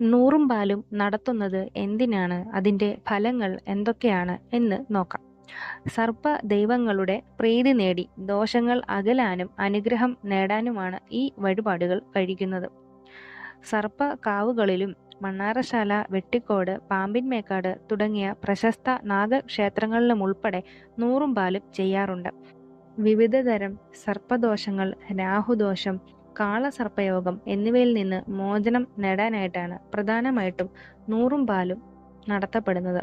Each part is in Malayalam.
നൂറും പാലും നടത്തുന്നത് എന്തിനാണ്? അതിന്റെ ഫലങ്ങൾ എന്തൊക്കെയാണ് എന്ന് നോക്കാം. സർപ്പ ദൈവങ്ങളുടെ പ്രീതി നേടി ദോഷങ്ങൾ അകലാനും അനുഗ്രഹം നേടാനുമാണ് ഈ വഴിപാടുകൾ കഴിക്കുന്നത്. സർപ്പ കാവുകളിലും മണ്ണാറശാല വെട്ടിക്കോട് പാമ്പിൻമേക്കാട് തുടങ്ങിയ പ്രശസ്ത നാഗക്ഷേത്രങ്ങളിലും ഉൾപ്പെടെ നൂറും പാലും ചെയ്യാറുണ്ട്. വിവിധതരം സർപ്പദോഷങ്ങൾ രാഹുദോഷം കാളസർപ്പയോഗം എന്നിവയിൽ നിന്ന് മോചനം നേടാനായിട്ടാണ് പ്രധാനമായിട്ടും നൂറും പാലും നടത്തപ്പെടുന്നത്.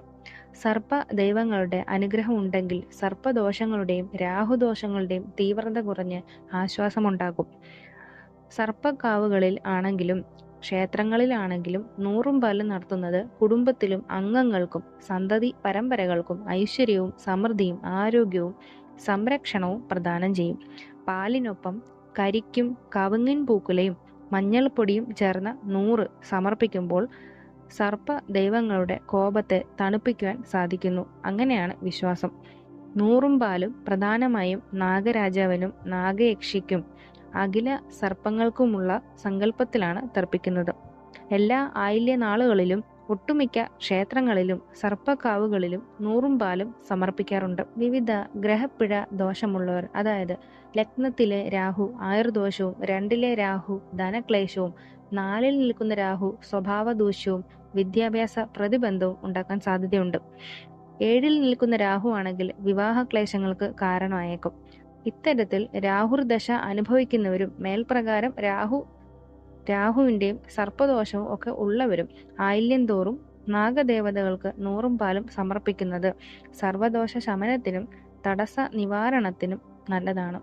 സർപ്പ ദൈവങ്ങളുടെ അനുഗ്രഹം ഉണ്ടെങ്കിൽ സർപ്പദോഷങ്ങളുടെയും രാഹുദോഷങ്ങളുടെയും തീവ്രത കുറഞ്ഞ് ആശ്വാസമുണ്ടാകും. സർപ്പക്കാവുകളിൽ ആണെങ്കിലും ക്ഷേത്രങ്ങളിലാണെങ്കിലും നൂറും പാലും നടത്തുന്നത് കുടുംബത്തിലും അംഗങ്ങൾക്കും സന്തതി പരമ്പരകൾക്കും ഐശ്വര്യവും സമൃദ്ധിയും ആരോഗ്യവും സംരക്ഷണവും പ്രദാനം ചെയ്യും. പാലിനൊപ്പം കരിക്കും കവുങ്ങിൻ പൂക്കുലയും മഞ്ഞൾപ്പൊടിയും ചേർന്ന നൂറ് സമർപ്പിക്കുമ്പോൾ സർപ്പ ദൈവങ്ങളുടെ കോപത്തെ തണുപ്പിക്കുവാൻ സാധിക്കുന്നു. അങ്ങനെയാണ് വിശ്വാസം. നൂറും പാലും പ്രധാനമായും നാഗരാജാവിനും നാഗയക്ഷിക്കും അഖില സർപ്പങ്ങൾക്കുമുള്ള സങ്കല്പത്തിലാണ് തർപ്പിക്കുന്നത്. എല്ലാ ആയില്യ നാളുകളിലും ഒട്ടുമിക്ക ക്ഷേത്രങ്ങളിലും സർപ്പക്കാവുകളിലും നൂറും പാലും സമർപ്പിക്കാറുണ്ട്. വിവിധ ഗ്രഹപ്പിഴ ദോഷമുള്ളവർ അതായത് ലഗ്നത്തിലെ രാഹു ആയുർദോഷവും രണ്ടിലെ രാഹു ധനക്ലേശവും നാലിൽ നിൽക്കുന്ന രാഹു സ്വഭാവദൂഷ്യവും വിദ്യാഭ്യാസ പ്രതിബന്ധവും ഉണ്ടാക്കാൻ സാധ്യതയുണ്ട്. ഏഴിൽ നിൽക്കുന്ന രാഹു ആണെങ്കിൽ വിവാഹ ക്ലേശങ്ങൾക്ക് കാരണമായേക്കും. ഇത്തരത്തിൽ രാഹുർദശ അനുഭവിക്കുന്നവരും മേൽപ്രകാരം രാഹു രാഹുവിന്റെയും സർപ്പദോഷവും ഒക്കെ ഉള്ളവരും ആയില്യം തോറും നാഗദേവതകൾക്ക് നൂറും പാലും സമർപ്പിക്കുന്നത് സർവദോഷ ശമനത്തിനും തടസ്സ നിവാരണത്തിനും നല്ലതാണ്.